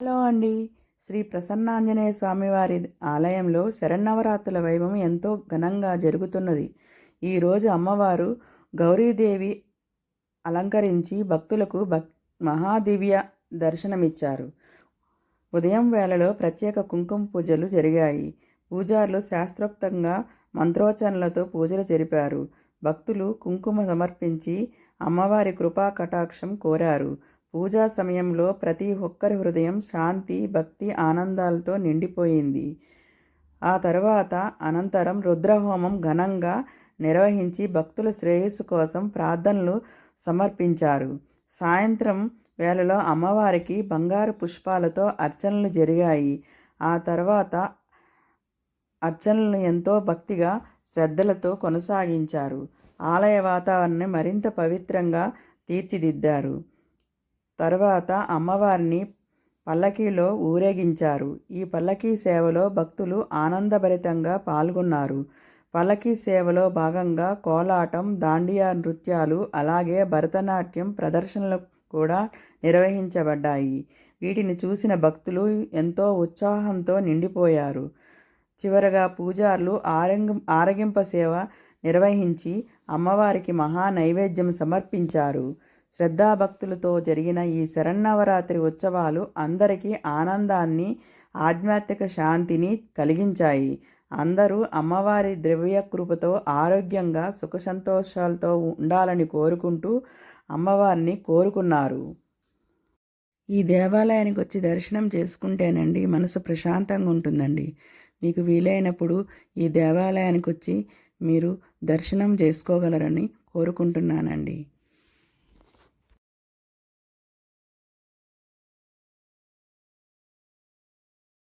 Hello అండి. శ్రీ ప్రసన్నాంజనేయ స్వామివారి ఆలయంలో శరన్నవరాత్రుల వైభవం ఎంతో ఘనంగా జరుగుతున్నది. ఈరోజు అమ్మవారు గౌరీదేవి అలంకరించి భక్తులకు భక్ మహాదివ్య దర్శనమిచ్చారు. ఉదయం వేళలో ప్రత్యేక కుంకుమ పూజలు జరిగాయి. పూజారులు శాస్త్రోక్తంగా మంత్రోచనలతో పూజలు జరిపారు. భక్తులు కుంకుమ సమర్పించి అమ్మవారి కృపా కటాక్షం కోరారు. పూజా సమయంలో ప్రతి ఒక్కరి హృదయం శాంతి భక్తి ఆనందాలతో నిండిపోయింది. ఆ తర్వాత అనంతరం రుద్రహోమం ఘనంగా నిర్వహించి భక్తుల శ్రేయస్సు కోసం ప్రార్థనలు సమర్పించారు. సాయంత్రం వేళలో అమ్మవారికి బంగారు పుష్పాలతో అర్చనలు జరిగాయి. ఆ తర్వాత అర్చనలను ఎంతో భక్తిగా శ్రద్ధలతో కొనసాగించారు. ఆలయ వాతావరణాన్ని మరింత పవిత్రంగా తీర్చిదిద్దారు. తర్వాత అమ్మవారిని పల్లకీలో ఊరేగించారు. ఈ పల్లకీ సేవలో భక్తులు ఆనందభరితంగా పాల్గొన్నారు. పల్లకీ సేవలో భాగంగా కోలాటం దాండియా నృత్యాలు అలాగే భరతనాట్యం ప్రదర్శనలు కూడా నిర్వహించబడ్డాయి. వీటిని చూసిన భక్తులు ఎంతో ఉత్సాహంతో నిండిపోయారు. చివరగా పూజారులు ఆరంగ ఆరగింప సేవ నిర్వహించి అమ్మవారికి మహా నైవేద్యం సమర్పించారు. శ్రద్ధాభక్తులతో జరిగిన ఈ శరన్నవరాత్రి ఉత్సవాలు అందరికీ ఆనందాన్ని ఆధ్యాత్మిక శాంతిని కలిగించాయి. అందరూ అమ్మవారి ద్రవ్య కృపతో ఆరోగ్యంగా సుఖ సంతోషాలతో ఉండాలని కోరుకుంటూ అమ్మవారిని కోరుకున్నారు. ఈ దేవాలయానికి వచ్చి దర్శనం చేసుకుంటేనండి మనసు ప్రశాంతంగా ఉంటుందండి. మీకు వీలైనప్పుడు ఈ దేవాలయానికి వచ్చి మీరు దర్శనం చేసుకోగలరని కోరుకుంటున్నానండి.